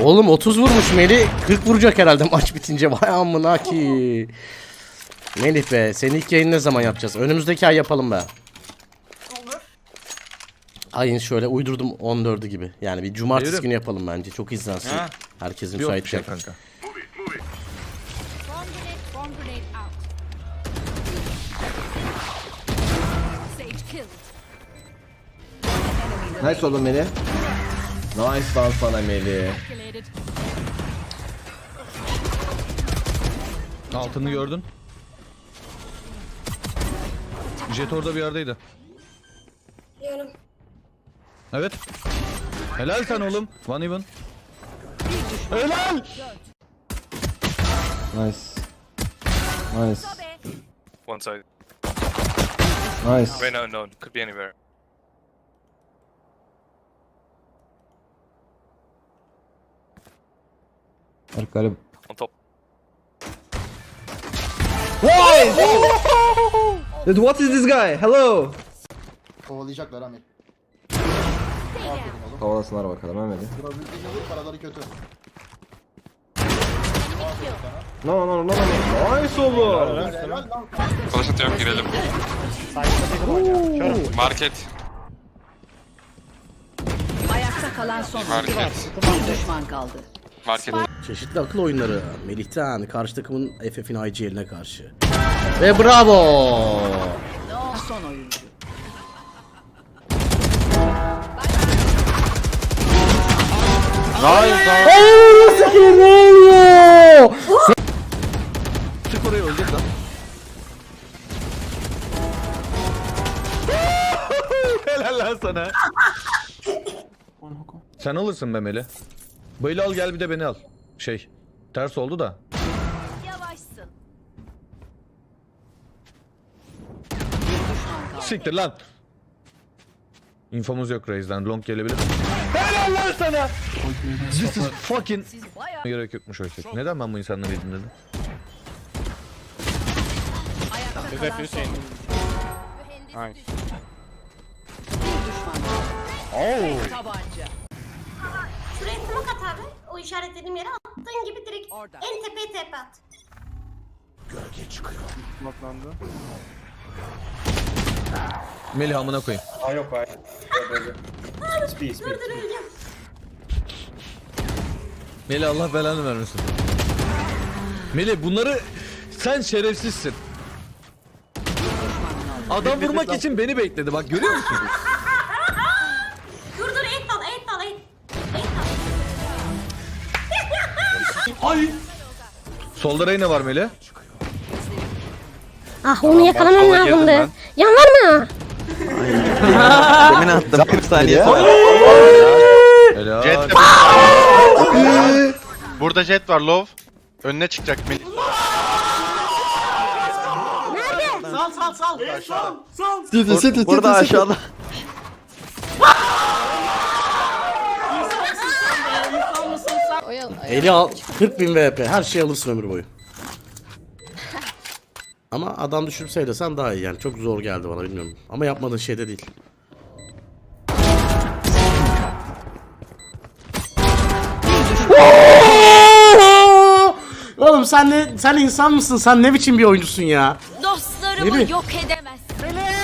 Oğlum 30 vurmuş Melih. 40 vuracak herhalde maç bitince. Vay amına ki. Melih be seni ilk yayın ne zaman yapacağız? Önümüzdeki ay yapalım be. Olur. Ayın şöyle uydurdum 14'ü gibi. Yani bir cumartesi Yürü. günü yapalım bence. Çok izlensin. Ha. Bir müsait şey kanka. Nice oğlum Melih. Nice lan sana. Calculated. Altını gördün. Jet orada bir yerdeydi. Diyorum. Evet. Helal sen oğlum. One even. Helal. Nice. Nice. One side. Nice. Wait, no, no. Could be anywhere. Arkada. On top. Dude, what is this guy? Hello. Kovalayacaklar Amir. Kovalasınlar bakalım vur paraları kötü. No no no no no. Nice oğlum. Helal lan. Flash atıyorum girelim. Market. Ayakta kalan son Market. bir düşman kaldı. Market. Çeşitli akıl oyunları. Melih'ten karşı takımın FF'in IGL'ine karşı. Ve bravo. Son oyuncu. Ananı sikeyim ne oluyor? Sana. Sen alırsın be Meli. Böyle al gel bir de beni al. Şey. Ters oldu da. Yavaşsın. Siktir lan. Infomuz yok Raze'den. Long gelebilir. Helal lan sana. This is fucking... Gerek yokmuş o şey. Neden ben bu insanları yedim dedim. Bir düşman kaldı. Tek tabanca. O işaretlediğim yere attığın gibi direkt Orada. en tepeye tepe at. Melih amına koyayım. Dur dur öleceğim. Melih Allah belanı vermesin. Melih bunları sen şerefsizsin. Adam vurmak için beni bekledi bak görüyor musun? Dal. Solda Reyna var Melih. Ah onu yakalamam lazımdı. Yan var mı? Demin attım 40 saniye sonra. Helal. Burada jet var love. Önüne çıkacak Melih. City city Burada aşağıda. Eli al 40 bin VP her şey alırsın ömür boyu. Ama adam düşürüp söylesen daha iyi yani çok zor geldi bana bilmiyorum. Ama yapmadığın şey de değil. Oğlum sen ne sen insan mısın? Sen ne biçim bir oyuncusun ya? Dostlarımı yok edemezsin.